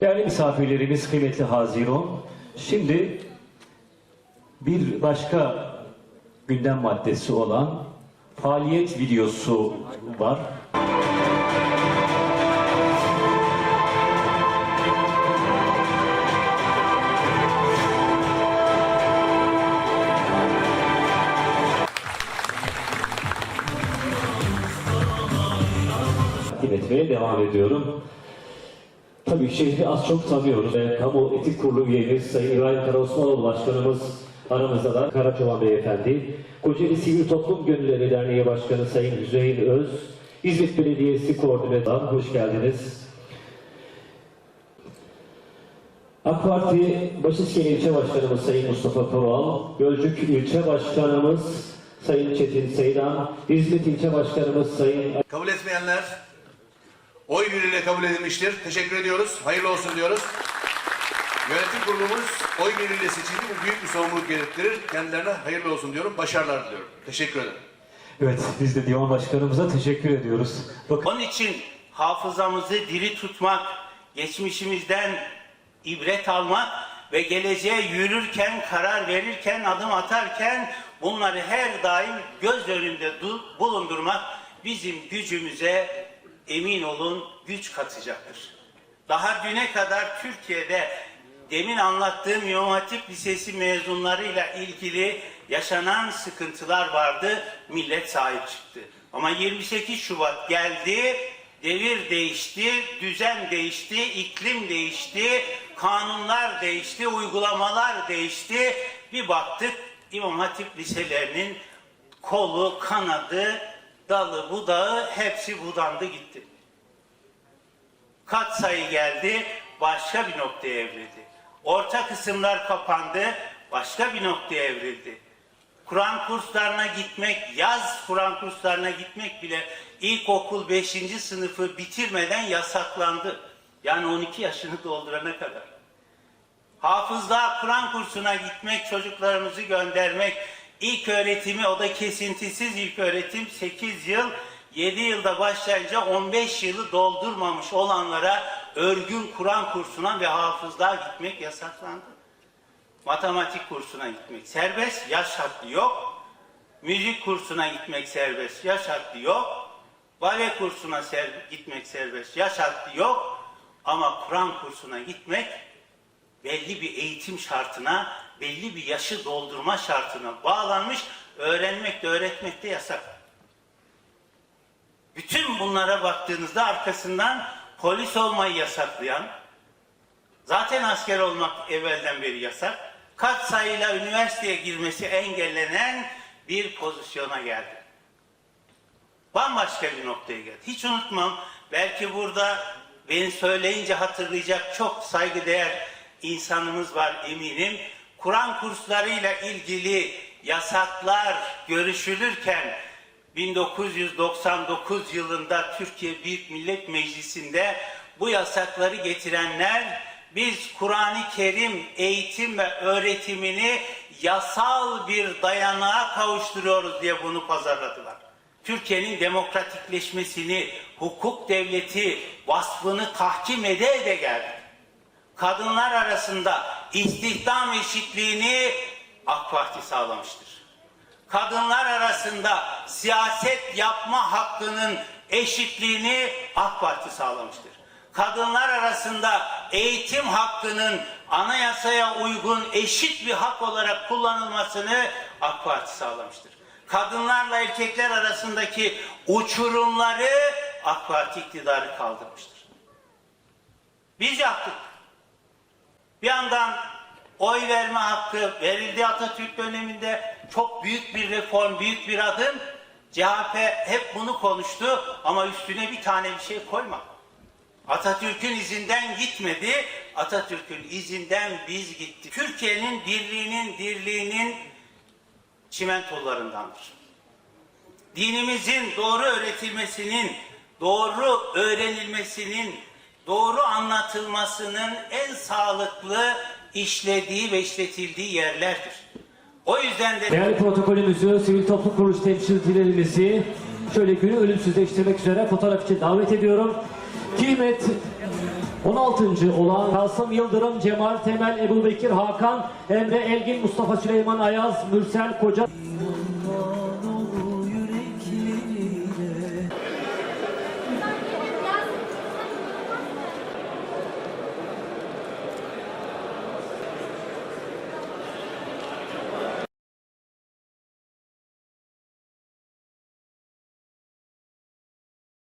Değerli misafirlerimiz, kıymetli Haziron, şimdi bir başka gündem maddesi olan faaliyet videosu var. etmeye devam ediyorum. Tabii şehri az çok tanıyoruz. Ee, Kamu Etik Kurulu üyemiz Sayın İbrahim Karaosmanoğlu Başkanımız aramızda da Karaçoğan Beyefendi, Kocaeli Sivil Toplum Gönülleri Derneği Başkanı Sayın Hüseyin Öz, İzmit Belediyesi Koordinatörü, hoş geldiniz. AK Parti Başiskele İlçe Başkanımız Sayın Mustafa Kural, Gölcük İlçe Başkanımız Sayın Çetin Seyran, İzmit İlçe Başkanımız Sayın Kabul etmeyenler oy birliğiyle kabul edilmiştir. Teşekkür ediyoruz. Hayırlı olsun diyoruz. Yönetim kurulumuz oy birliğiyle seçildi. Bu büyük bir sorumluluk gerektirir. Kendilerine hayırlı olsun diyorum. Başarılar diliyorum. Teşekkür ederim. Evet, biz de Divan Başkanımıza teşekkür ediyoruz. Bakın Onun için hafızamızı diri tutmak, geçmişimizden ibret almak ve geleceğe yürürken, karar verirken, adım atarken bunları her daim göz önünde du- bulundurmak bizim gücümüze emin olun güç katacaktır. Daha düne kadar Türkiye'de demin anlattığım Hatip Lisesi mezunlarıyla ilgili yaşanan sıkıntılar vardı. Millet sahip çıktı. Ama 28 Şubat geldi, devir değişti, düzen değişti, iklim değişti, kanunlar değişti, uygulamalar değişti. Bir baktık İmam Hatip liselerinin kolu, kanadı, dalı, budağı hepsi budandı gitti kat sayı geldi, başka bir noktaya evrildi. Orta kısımlar kapandı, başka bir noktaya evrildi. Kur'an kurslarına gitmek, yaz Kur'an kurslarına gitmek bile ilkokul 5. sınıfı bitirmeden yasaklandı. Yani 12 yaşını doldurana kadar. Hafızlığa Kur'an kursuna gitmek, çocuklarımızı göndermek, ilk öğretimi o da kesintisiz ilk öğretim 8 yıl, 7 yılda başlayınca 15 yılı doldurmamış olanlara örgün Kur'an kursuna ve hafızlığa gitmek yasaklandı. Matematik kursuna gitmek serbest, yaş haddi yok. Müzik kursuna gitmek serbest, yaş haddi yok. Bale kursuna ser- gitmek serbest, yaş haddi yok. Ama Kur'an kursuna gitmek belli bir eğitim şartına, belli bir yaşı doldurma şartına bağlanmış, öğrenmek de öğretmek de yasak. Bütün bunlara baktığınızda arkasından polis olmayı yasaklayan, zaten asker olmak evvelden beri yasak, kat sayıyla üniversiteye girmesi engellenen bir pozisyona geldi. Bambaşka bir noktaya geldi. Hiç unutmam, belki burada beni söyleyince hatırlayacak çok saygıdeğer insanımız var eminim. Kur'an kurslarıyla ilgili yasaklar görüşülürken 1999 yılında Türkiye Büyük Millet Meclisi'nde bu yasakları getirenler biz Kur'an-ı Kerim eğitim ve öğretimini yasal bir dayanağa kavuşturuyoruz diye bunu pazarladılar. Türkiye'nin demokratikleşmesini, hukuk devleti vasfını tahkim ede ede geldi. Kadınlar arasında istihdam eşitliğini AK Parti sağlamıştır kadınlar arasında siyaset yapma hakkının eşitliğini AK Parti sağlamıştır. Kadınlar arasında eğitim hakkının anayasaya uygun eşit bir hak olarak kullanılmasını AK Parti sağlamıştır. Kadınlarla erkekler arasındaki uçurumları AK Parti iktidarı kaldırmıştır. Biz yaptık. Bir yandan oy verme hakkı verildi Atatürk döneminde çok büyük bir reform, büyük bir adım. CHP hep bunu konuştu ama üstüne bir tane bir şey koymadı. Atatürk'ün izinden gitmedi, Atatürk'ün izinden biz gittik. Türkiye'nin birliğinin dirliğinin çimentolarındandır dinimizin doğru öğretilmesinin, doğru öğrenilmesinin, doğru anlatılmasının en sağlıklı işlediği ve işletildiği yerlerdir. O yüzden de Değerli protokolümüzü, sivil toplum kuruluş temsilcilerimizi şöyle günü ölümsüzleştirmek üzere fotoğraf için davet ediyorum. Kıymet 16. olan Kasım Yıldırım, Cemal Temel, Ebu Bekir Hakan, Emre Elgin, Mustafa Süleyman Ayaz, Mürsel Koca.